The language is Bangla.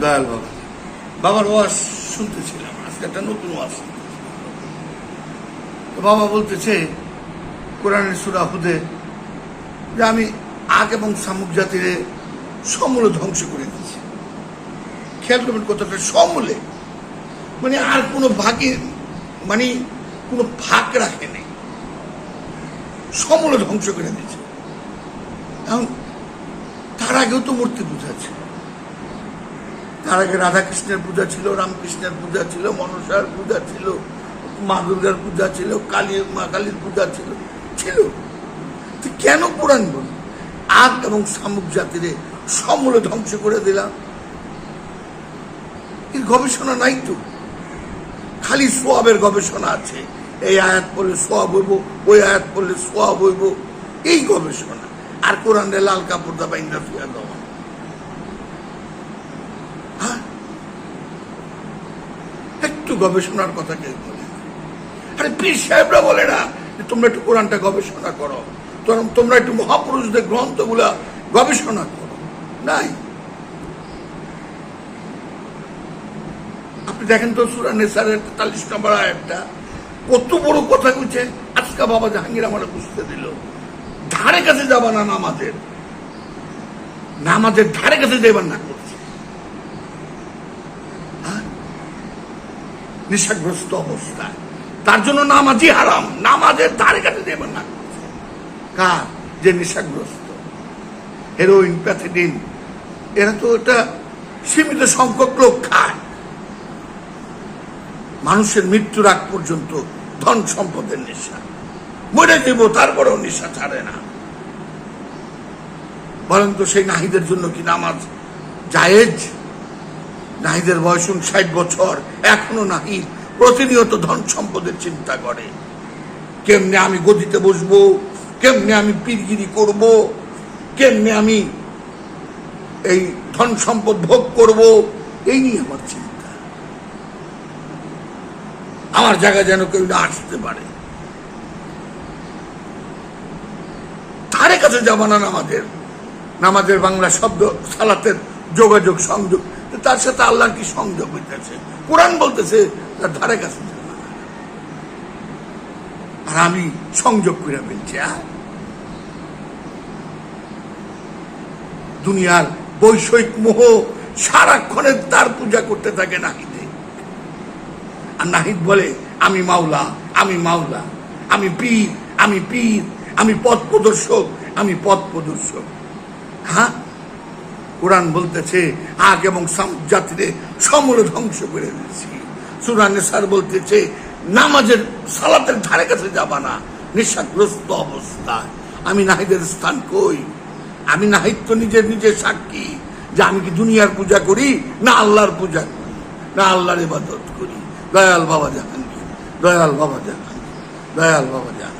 দয়াল বাবা বাবার ওয়াজ শুনতেছিলাম, আজকে একটা নতুন ওয়াজ। তো বাবা বলতেছে, কোরআনের সুরা হুদে, যে আমি আগ এবং শামুক জাতির সমূলে ধ্বংস করে দিয়েছি। খেয়াল করবেন কতটা সমূলে। মানে আর কোনো ভাগে মানে কোনো ভাগ রাখে নেই। সমূলে ধ্বংস করে দিয়েছে। এখন তার আগেও তো মূর্তি ছিল তার আগে রাধাকৃষ্ণের পূজা ছিল, রামকৃষ্ণের পূজা ছিল, মনসার পূজা ছিল, মা দুর্গার পূজা ছিল, কালী, মা কালীর পূজা ছিল ছিল। তো কেন পুরাণ বল আগ এবং শামুক জাতিরে সমূলে ধ্বংস করে দিলাম। এর গবেষণা নাই তো। খালি সোয়াবের গবেষণা আছে। এই আয়াত পড়লে সোয়াব হইব, ওই আয়াত পড়লে সোয়াব হইব। এই গবেষণা। আর কোরআনে লাল কাপড় দা বাইন্দা ফিয়া দেওয়া হ্যাঁ? একটু গবেষণার কথা কেউ বলে? আরে পীর সাহেবরা বলে না তোমরা একটু কোরআনটা গবেষণা করো। তোমরা একটু মহাপুরুষদের গ্রন্থগুলা গবেষণা করো। নাই। আপনি দেখেন তো সুরা নেসারের তেতাল্লিশ নম্বর কত বড় কথা কইছে। আজকা বাবা জাহাঙ্গীর আমার বুঝতে দিল। ধারে কাছে যাবা না নামাজের। নামাজের ধারে কাছে যাবার না করছে হ্যাঁ? নেশাগ্রস্ত অবস্থায় তার জন্য নামাজই হারাম। নামাজের ধারে কাছে যাবার না। কার? যে নেশাগ্রস্ত হেরোইন প্যাথেডিন এরা তো এটা সীমিত সংখ্যক লোক খায়। মানুষের মৃত্যুর আগ পর্যন্ত ধন সম্পদের নেশা। মরে দেব তারপরেও নেশা ছাড়ে না। বলেন তো সেই নাহিদের জন্য কি নামাজ জায়েজ? নাহিদের বয়স ষাট বছর, এখনও নাহিদ। প্রতিনিয়ত ধন সম্পদের চিন্তা করে। কেমনে আমি গদিতে বসবো, কেমনে আমি পীরগিরি করব, কেমনে আমি এই ধন সম্পদ ভোগ করব, এই নিয়ে আমার চিন্তা। আমার জায়গা যেন কেউ না আসতে পারে। ধারে কাছে যাব না নামাজের নামাজের বাংলা শব্দ, সালাতের যোগাযোগ, সংযোগ। তার সাথে আল্লাহর কি সংযোগ হইতেছে? কোরআন বলতেছে তার ধারে কাছে আর আমি সংযোগ করে ফেলছি দুনিয়ার বৈষয়িক মোহ সারাক্ষণে তার পূজা করতে থাকে নাহিদে। আর নাহিদ বলে, আমি মাওলা আমি মাওলা, আমি পীর আমি পীর, আমি পথ প্রদর্শক আমি পথ প্রদর্শক হ্যাঁ? কোরআন বলতেছে, আগ এবং জাতিরে সমূলে ধ্বংস করে দিয়েছি। সুরানে স্যার বলতেছে, নামাজের সালাতের ধারে কাছে যাবা না, নেশাগ্রস্ত অবস্থায়। আমি নাহিদের স্থান কই? আমি নাহিদ তো নিজের নিজের সাক্ষী, যে আমি কি দুনিয়ার পূজা করি, না আল্লাহর পূজা করি, না আল্লাহর ইবাদত করি? দয়াল বাবা জাহাঙ্গীর, দয়াল বাবা জাহাঙ্গীর, দয়াল বাবা জাহাঙ্গীর।